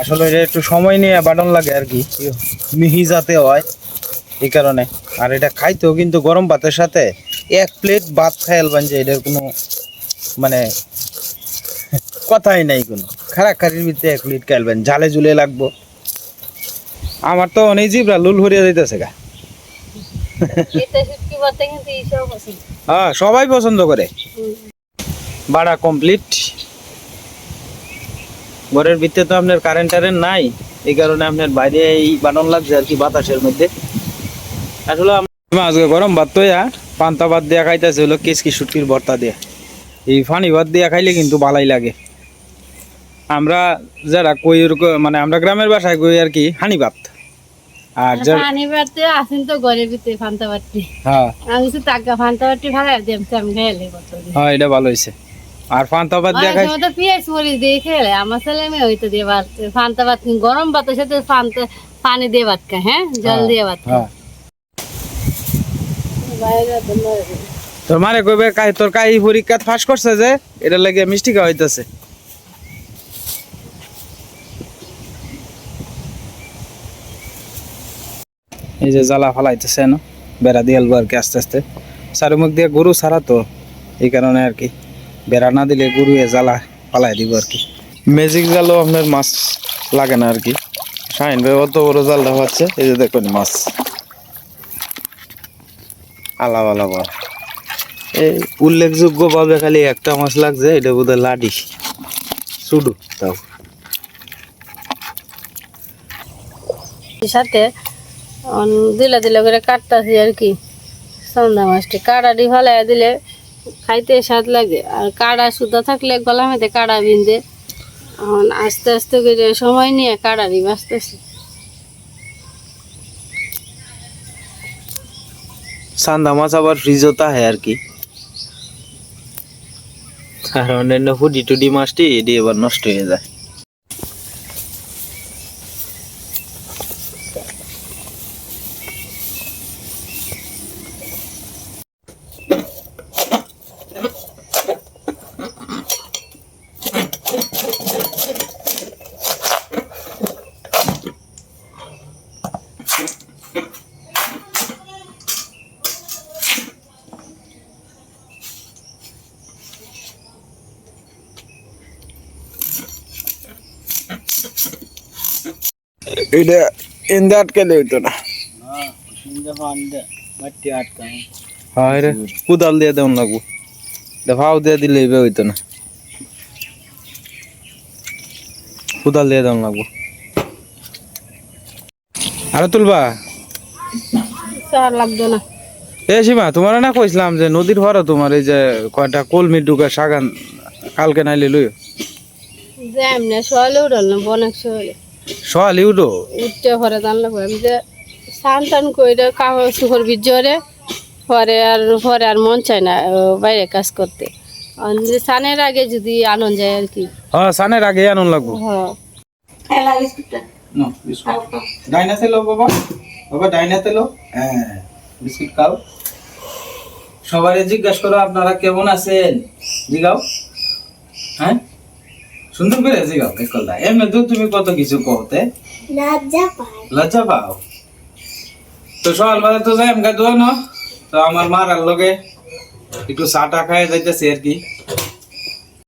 আসলে এটা একটু সময় নিয়ে বাটন লাগে আর কি মিহি যাতে হয় এই কারণে। আর এটা খাইতেও কিন্তু গরম ভাতের সাথে এক প্লেট ভাত খাইলবেন যে এটার কোনো মানে কথাই নাই কোনো। খারাপ খারির ভিতরে এক প্লেট খাইলবেন ঝালে ঝুলে লাগবো। আমার তো অনেক জিবরা লুল হরিয়া যাইতেছে গা। হ্যাঁ সবাই পছন্দ করে। ভাড়া কমপ্লিট ঘরের ভিতরে তো আপনার কারেন্ট টারেন্ট নাই এই কারণে আপনার বাইরে এই বানন লাগছে আর কি বাতাসের মধ্যে। আসলে আমরা আজকে গরম ভাত তো পান্তা ভাত দিয়া খাইতেছে হলো কেসকি শুটকির ভর্তা দিয়ে। এই ফানি ভাত দিয়া খাইলে কিন্তু ভালাই লাগে। আমরা যারা কই মানে আমরা গ্রামের বাসায় কই আর কি হানি ভাত। আর যারা পানি বাড়তে আসেন তো ঘরের ভিতরে ফান্তা বাড়তে হ্যাঁ। আমি কিছু টাকা ফান্তা বাড়তে ভাড়া দিয়েছি আমি খেলে কত হ্যাঁ এটা ভালো হয়েছে আর পান্তা ভাত দিয়া খাই তো পিঁয়াজ মরিচ দিয়ে খেলে। আমার ছেলে মেয়ে হইতো দিয়ে ভাত গরম ভাতের সাথে ফান্তা পানি দিয়ে ভাত খায় হ্যাঁ? জল দিয়ে ভাত খায়। হ্যাঁ। তোর মারে কইবে কাই তোর কাই পরীক্ষা ফাঁস করছে যে এটা লাগে মিষ্টি খাওয়া হইতেছে। এই যে জ্বালা ফালাইতেছে না বেড়া দিয়ে আলবো আর কি আস্তে আস্তে। চারিমুখ দিয়ে গরু ছাড়া তো এই কারণে আর কি। বেড়া না দিলে গরু এ জ্বালা ফালাই দিব আর কি। ম্যাজিক জালও আপনার মাছ লাগে না আর কি। শাহিন ভাই অত বড় জাল দেখাচ্ছে এই যে দেখুন মাছ। আলাপ আলাপ এই উল্লেখযোগ্য ভাবে খালি একটা মাছ লাগছে এটা বোধহয় লাডি। শুধু তাও। সাথে দিলে দিলে করে কাটতাছি আর কি। সন্ধ্যা মাছটি কাড়াটি ফেলাই দিলে খাইতে স্বাদ লাগে। আর কাড়া সুদ্ধা থাকলে গলা মেতে কাড়া বিন্দে। এখন আস্তে আস্তে করে সময় নিয়ে কাড়া নিব আস্তে আস্তে সান্দা মাছ আবার ফ্রিজও হয় আর কি। আর অন্যান্য হুডি টুডি মাছটি এটি এবার নষ্ট হয়ে যায়। ඉඩ එන්දට් කළ යුතුන හාර පුදල් දෙය දවන්නකු දහාවදය දිල්ල ඉබ විතන පුදල් දෙය දවන්නකු আরে তুলবা। লাগতো না। এ সীমা তোমার না কইছিলাম যে নদীর ভরা তোমার এই যে কয়টা কলমি ডুকা সাগান কালকে নাইলে লই যে এমনি শোয়ালে উঠল না বনেক শোয়ালে সকালে উঠো উঠতে পরে জানলে আমি যে স্নান টান করে কাপড় সুখর বিজরে পরে আর পরে আর মন চায় না বাইরে কাজ করতে। স্নানের আগে যদি আনন্দ যায় আর কি। হ্যাঁ সানের আগে আনন্দ লাগবো। হ্যাঁ। ডাইনাতে লো বাবা। বাবা ডাইনাতে লো হ্যাঁ বিস্কুট খাও। সবাই জিজ্ঞাসা করো আপনারা কেমন আছেন? জিগাও। হ্যাঁ? সুন্দর করে জিগাও একলদা এমনি তো তুমি কত কিছু কহতে লজ্জা পাও? তো সকালবেলা তো যাই আমগা দোয়া না। তো আমার মার লগে একটু চা টা খায় যাইতেছে আর কি।